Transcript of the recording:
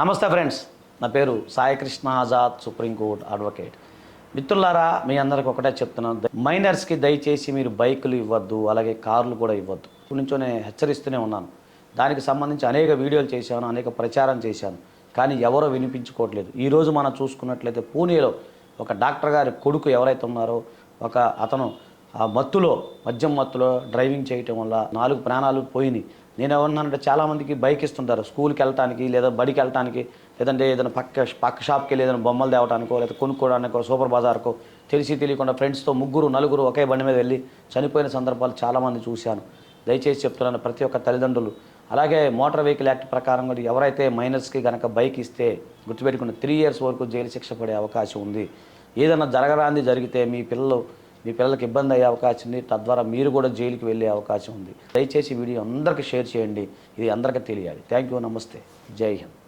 నమస్తే ఫ్రెండ్స్. నా పేరు సాయికృష్ణ ఆజాద్ సుప్రీంకోర్టు అడ్వకేట్. మిత్రులారా మీ అందరికి ఒకటే చెప్తున్నాను. మైనర్స్కి దయచేసి మీరు బైకులు ఇవ్వద్దు అలాగే కార్లు కూడా ఇవ్వద్దు. ఇప్పటి నుంచో నేను హెచ్చరిస్తూనే ఉన్నాను. దానికి సంబంధించి అనేక వీడియోలు చేశాను అనేక ప్రచారం చేశాను. కానీ ఎవరో వినిపించుకోవట్లేదు. ఈరోజు మనం చూసుకున్నట్లయితే పూణేలో ఒక డాక్టర్ గారి కొడుకు ఎవరైతే ఉన్నారో ఒక అతను ఆ మత్తులో మద్యం మత్తులో డ్రైవింగ్ చేయటం వల్ల నాలుగు ప్రాణాలు పోయినాయి నేను ఏమన్నానంటే చాలామందికి బైక్ ఇస్తుంటారు. స్కూల్కి వెళ్ళటానికి లేదా బడికి వెళ్ళటానికి లేదంటే ఏదైనా పక్క పక్క షాప్కి వెళ్ళి ఏదైనా బొమ్మలు తేవటానికో లేదా కొనుక్కోవడానికో సూపర్ బజార్కో తెలిసి తెలియకుండా ఫ్రెండ్స్తో ముగ్గురు నలుగురు ఒకే బండి మీద వెళ్ళి చనిపోయిన సందర్భాలు చాలామంది చూశాను. దయచేసి చెప్తున్నాను ప్రతి ఒక్క తల్లిదండ్రులు. అలాగే మోటార్ వెహికల్ యాక్ట్ ప్రకారం కూడా ఎవరైతే మైనర్స్కి కనుక బైక్ ఇస్తే గుర్తుపెట్టుకున్న త్రీ ఇయర్స్ వరకు జైలు శిక్ష పడే అవకాశం ఉంది. ఏదైనా జరగరాంది జరిగితే మీ పిల్లలు మీ పిల్లలకి ఇబ్బంది అయ్యే అవకాశం ఉంది. తద్వారా మీరు కూడా జైలుకి వెళ్ళే అవకాశం ఉంది. దయచేసి వీడియో అందరికీ షేర్ చేయండి. ఇది అందరికీ తెలియాలి. Thank you. నమస్తే. జై హింద్.